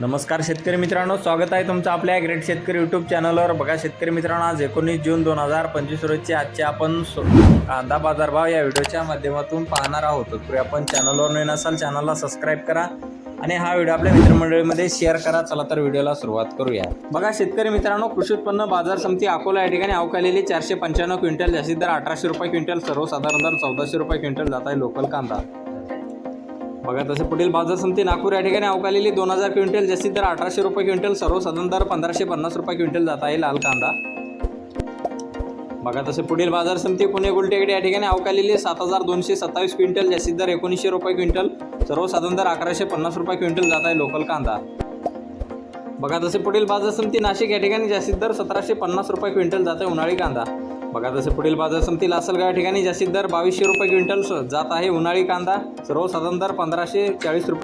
नमस्कार शेतकरी मित्रांनो स्वागत आहे तुमचं आपल्या ग्रेट शेतकरी यूट्यूब चॅनलवर बघा शेतकरी मित्रांनो आज एकोणीस जून दोन हजार पंचवीस रोजचे आजचे आपण कांदा बाजारभाव या व्हिडिओच्या माध्यमातून पाहणार आहोत. तत्पूर्वी आपण चॅनलवर नवीन असाल चॅनलला सबस्क्राईब करा आणि हा व्हिडिओ आपल्या मित्रमंडळीमध्ये शेअर करा. चला तर व्हिडिओला सुरुवात करूया. बघा शेतकरी मित्रांनो कृषी उत्पन्न बाजार समिती अकोला या ठिकाणी अवकालेली चारशे पंच्याण्णव क्विंटल जास्तीत दर अठराशे रुपये क्विंटल सर्वसाधारण दर चौदाशे रुपये क्विंटल जात आहे लोकल कांदा. बघा तसे पुढील बाजार समिती नागपूर या ठिकाणी अवकालेली दोन हजार क्विंटल जास्तीत दर अठराशे रुपये क्विंटल सर्वसाधारण दर पंधराशे पन्नास रुपये क्विंटल जात आहे लाल कांदा. बघा तसे पुढील बाजार समिती पुणे गुलटेकडे या ठिकाणी अवकालेली सात हजार दोनशे सत्तावीस क्विंटल जास्तीत दर एकोणीसशे रुपये क्विंटल सर्वसाधारण दर अकराशे पन्नास रुपये क्विंटल जात आहे लोकल कांदा. बघा तसे पुढील बाजार समिती नाशिक या ठिकाणी जास्तीत दर सतराशे पन्नास रुपये क्विंटल जात आहे उन्हाळी कांदा. बघा तसे पुढील बाजार समिती असेल या ठिकाणी. जास्तीत दर बावीसशे रुपये क्विंटल जात आहे उन्हाळी कांदा. सर्वसाधारण दर पंधराशे चाळीस रुपये